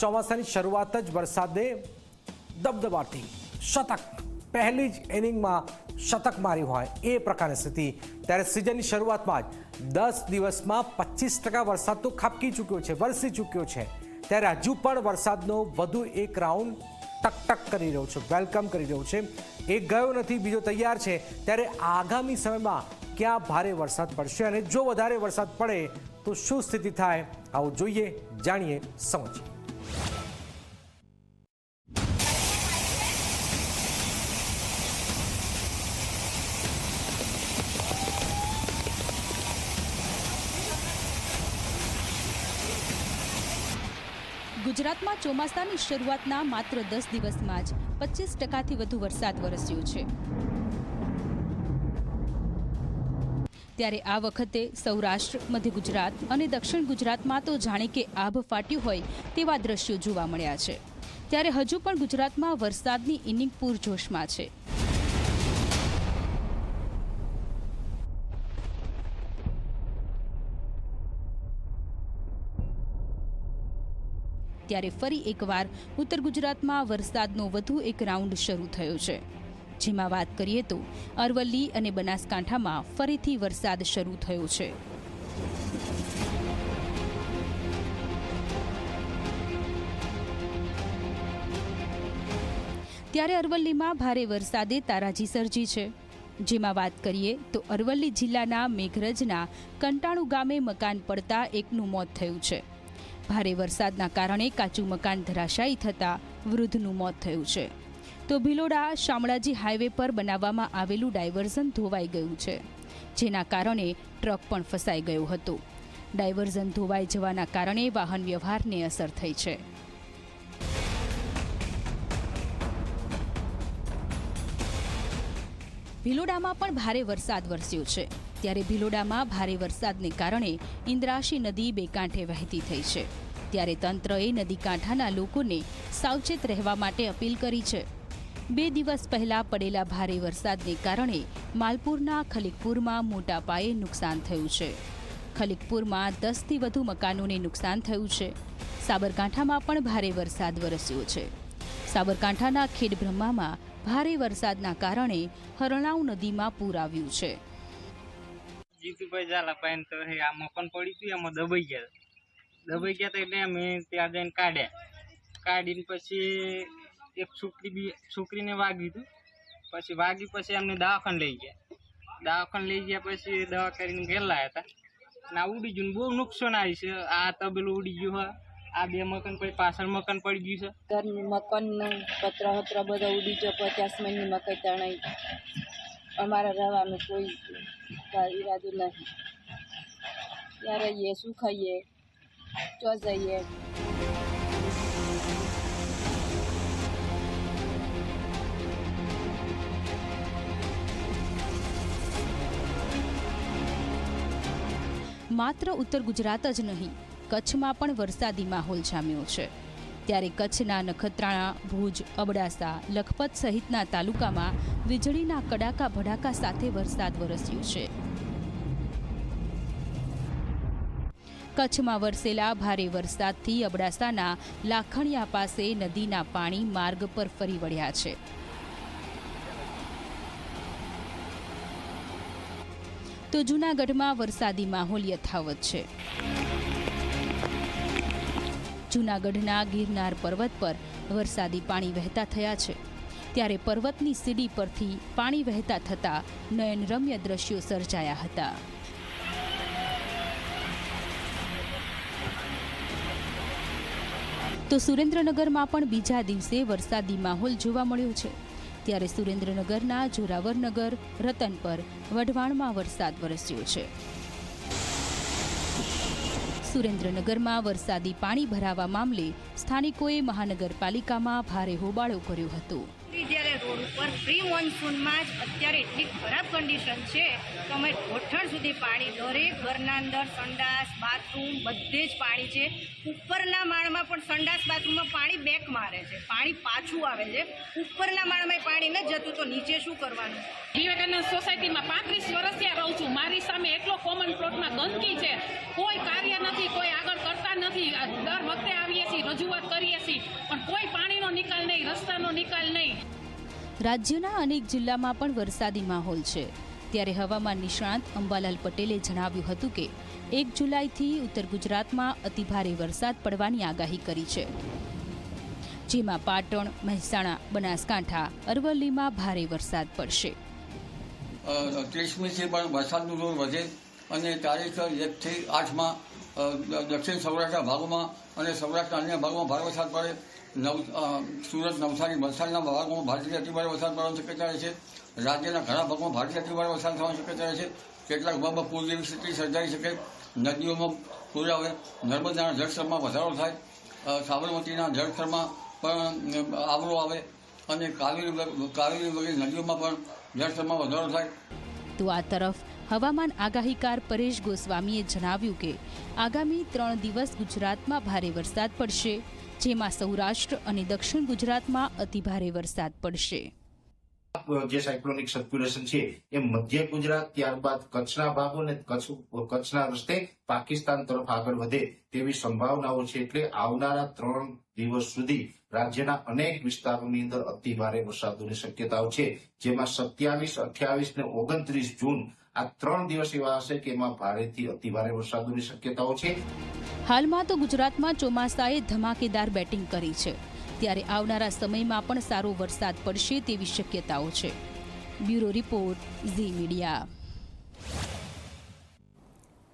ચોમાસાની શરૂઆત જ વરસાદે દબદબાથી શતક. પહેલી જ ઇનિંગમાં શતક માર્યું હોય એ પ્રકારની સ્થિતિ. ત્યારે સિઝનની શરૂઆતમાં જ દસ દિવસમાં પચીસ ટકા વરસાદ તો ખાબકી ચૂક્યો છે, વરસી ચૂક્યો છે. ત્યારે હજુ પણ વરસાદનો વધુ એક રાઉન્ડ ટક ટક કરી રહ્યો છે, વેલકમ કરી રહ્યો છે. એક ગયો નથી, બીજો તૈયાર છે. ત્યારે આગામી સમયમાં ક્યાં ભારે વરસાદ પડશે અને જો વધારે વરસાદ પડે તો શું સ્થિતિ થાય, આવું જોઈએ, જાણીએ, સમજીએ. ગુજરાતમાં ચોમાસાની શરૂઆતના માત્ર દસ દિવસમાં જ પચીસ ટકાથી વધુ વરસાદ વરસ્યો છે. ત્યારે આ વખતે સૌરાષ્ટ્ર, મધ્ય ગુજરાત અને દક્ષિણ ગુજરાતમાં તો જાણે કે આભ ફાટ્યું હોય તેવા દ્રશ્યો જોવા મળ્યા છે. ત્યારે હજુ પણ ગુજરાતમાં વરસાદની ઇનિંગ પૂરજોશમાં છે. ત્યારે ફરી એકવાર ઉત્તર ગુજરાતમાં વરસાદનો વધુ એક રાઉન્ડ શરૂ થયો છે. જેમાં વાત કરીએ તો અરવલ્લી અને બનાસકાંઠામાં ફરીથી વરસાદ શરૂ થયો છે. ત્યારે અરવલ્લીમાં ભારે વરસાદે તારાજી સર્જી છે. જેમાં વાત કરીએ તો અરવલ્લી જિલ્લાના મેઘરજના કંટાણુ ગામે મકાન પડતા એકનું મોત થયું છે. ભારે વરસાદના કારણે કાચું મકાન ધરાશાયી થતાં વૃદ્ધનું મોત થયું છે. તો ભિલોડા શામળાજી હાઈવે પર બનાવવામાં આવેલું ડાયવર્ઝન ધોવાઈ ગયું છે, જેના કારણે ટ્રક પણ ફસાઈ ગયો હતો. ડાયવર્ઝન ધોવાઈ જવાના કારણે વાહન વ્યવહારને અસર થઈ છે. ભિલોડામાં પણ ભારે વરસાદ વરસ્યો છે. ત્યારે ભિલોડામાં ભારે વરસાદને કારણે ઇન્દ્રાશી નદી બે કાંઠે વહેતી થઈ છે. ત્યારે તંત્રએ નદી કાંઠાના લોકોને સાવચેત રહેવા માટે અપીલ કરી છે. બે દિવસ પહેલા પડેલા ભારે વરસાદને કારણે માલપુરના ખલીકપુરમાં મોટા પાયે નુકસાન થયું છે. ખલીકપુરમાં દસથી વધુ મકાનોને નુકસાન થયું છે. સાબરકાંઠામાં પણ ભારે વરસાદ વરસ્યો છે. સાબરકાંઠાના ખેડબ્રહ્મામાં ભારે વરસાદના કારણે હરણાવ નદીમાં પૂર આવ્યું છે. જીતુભાઈ ઝાલા પાઈને તો હે આ મકન પડી ગયું એમાં દબાઈ ગયા. દબાઈ ગયા હતા એટલે અમે ત્યાં જઈને કાઢ્યા. કાઢીને પછી એક છોકરી બી, છોકરીને વાગ્યું હતું પછી વાગ્યું પછી અમને દવાખાને લઈ ગયા. દવાખાને લઈ ગયા પછી દવા કરીને ઘેર હતા. અને આ ઉડી ગયું બહુ નુકસાન આવ્યું છે. આ તબેલું ઉડી ગયું હોય આ બે મકાન પછી પાછળ મકાન પડી ગયું છે. ઘરનું મકાનનું પત્ર વત્ર બધા ઉડી ગયો પચાસ મહિની મકાઈ તણાઈ. અમારે રહેવાનું કોઈ ઈરાદો નહીં ત્યાં રહીએ, શું ખાઈએ ચો જઈએ? માત્ર ઉત્તર ગુજરાત જ નહીં, કચ્છમાં પણ વરસાદી માહોલ જામ્યો છે. ત્યારે કચ્છના નખત્રાણા, ભુજ, અબડાસા, લખપત સહિતના તાલુકામાં વીજળીના કડાકા ભડાકા સાથે વરસાદ વરસ્યો છે. કચ્છમાં વરસેલા ભારે વરસાદથી અબડાસાના લાખણિયા પાસે નદીના પાણી માર્ગ પર ફરી વળ્યા છે. તો જૂનાગઢમાં વરસાદી માહોલ યથાવત છે. જૂનાગઢના ગિરનાર પર્વત પર વરસાદી પાણી વહેતા થયા છે. ત્યારે પર્વતની સીડી પરથી પાણી વહેતા થતાં નયનરમ્ય દ્રશ્યો સર્જાયા હતા. તો સુરેન્દ્રનગરમાં પણ બીજા દિવસે વરસાદી માહોલ જોવા મળ્યો છે. ત્યારે સુરેન્દ્રનગરના જોરાવરનગર રતન પર વઢવાણમાં વરસાદ વરસ્યો છે. સુરેન્દ્રનગરમાં વરસાદી પાણી ભરાવા મામલે સ્થાનિકોએ મહાનગરપાલિકામાં ભારે હોબાળો કર્યો હતો. રોડ ઉપર પ્રી મોન્સૂનમાં જ અત્યારે એટલી ખરાબ કન્ડિશન છે કે અમે ગોઠણ સુધી પાણી, દરેક ઘરના અંદર સંડાસ બાથરૂમ બધે જ પાણી છે. ઉપરના માળમાં પણ સંડાસ બાથરૂમમાં પાણી બેક મારે છે. પાણી પાછું આવે છે. ઉપરના માળમાં પાણી ન જતું, તો નીચે શું કરવાનું? વિવેકાનંદ સોસાયટીમાં પાંત્રીસ વર્ષથી રહું છું. મારી સામે એટલો કોમન પ્લોટમાં ગંદકી છે. કોઈ કાર્ય નથી, કોઈ આગળ કરતા નથી. દર વખતે આવીએ છીએ, રજૂઆત કરીએ છીએ. પણ કોઈ પાણીનો નિકાલ નહીં, રસ્તાનો નિકાલ નહીં. રાજ્યના અનેક જિલ્લામાં પણ વરસાદી માહોલ છે. ત્યારે હવામાન નિષ્ણાંત અંબાલાલ પટેલે જણાવ્યું હતું કે, એક જુલાઈથી ઉત્તર ગુજરાતમાં અતિભારે વરસાદ પડવાની આગાહી કરી છે. જેમાં પાટણ, મહેસાણા, બનાસકાંઠા, અરવલ્લીમાં ભારે વરસાદ પડશે. પણ વરસાદનું જોર વધે અને તારીખ એકથી આઠમાં દક્ષિણ સૌરાષ્ટ્રના ભાગોમાં અને સૌરાષ્ટ્રના અન્ય ભાગોમાં ભારે વરસાદ પડે નવ સુરત નવસારી વલસાડના ભાગોમાં ભારેથી અતિભારે વરસાદ પડવાની શક્યતા છે. રાજ્યના ઘણા ભાગોમાં ભારેથી અતિભારે વરસાદ થવાની શક્યતા છે. કેટલાક ભાગમાં પૂર જેવી સ્થિતિ સર્જાઈ શકે. નદીઓમાં પૂર આવે. નર્મદાના જળસ્તરમાં વધારો થાય. સાબરમતીના જળસ્તરમાં પણ આવરો આવે અને કાવેરી કાવેરી વગેરે નદીઓમાં પણ જળસ્તરમાં વધારો થાય. તો આ તરફ હવામાન આગાહીકાર પરેશ ગોસ્વામીએ જણાવ્યું કે આગામી ત્રણ દિવસ ગુજરાતમાં ભારે વરસાદ પડશે. જેમાં સૌરાષ્ટ્ર અને દક્ષિણ ગુજરાતમાં અતિભારે વરસાદ પડશે. જે સાયક્લોનિક સર્ક્યુલેશન છે, એ મધ્ય ગુજરાત ત્યારબાદ કચ્છના ભાગો અને કચ્છ, કચ્છના રસ્તે પાકિસ્તાન તરફ આગળ વધે તેવી સંભાવનાઓ છે એટલે આવનારા ત્રણ દિવસ સુધી રાજ્યના અનેક વિસ્તારોની અંદર અતિ ભારે વરસાદોની શક્યતાઓ છે. જેમાં સત્યાવીસ, અઠ્યાવીસ ને ઓગણત્રીસ જૂન આ ત્રણ દિવસ એવા હશે કે એમાં ભારેથી અતિભારે વરસાદની શક્યતાઓ છે. હાલમાં તો ગુજરાતમાં ચોમાસાએ ધમાકેદાર બેટિંગ કરી છે. ત્યારે આવનારા સમયમાં પણ સારો વરસાદ પડશે તેવી શક્યતાઓ છે. Bureau report Zee Media.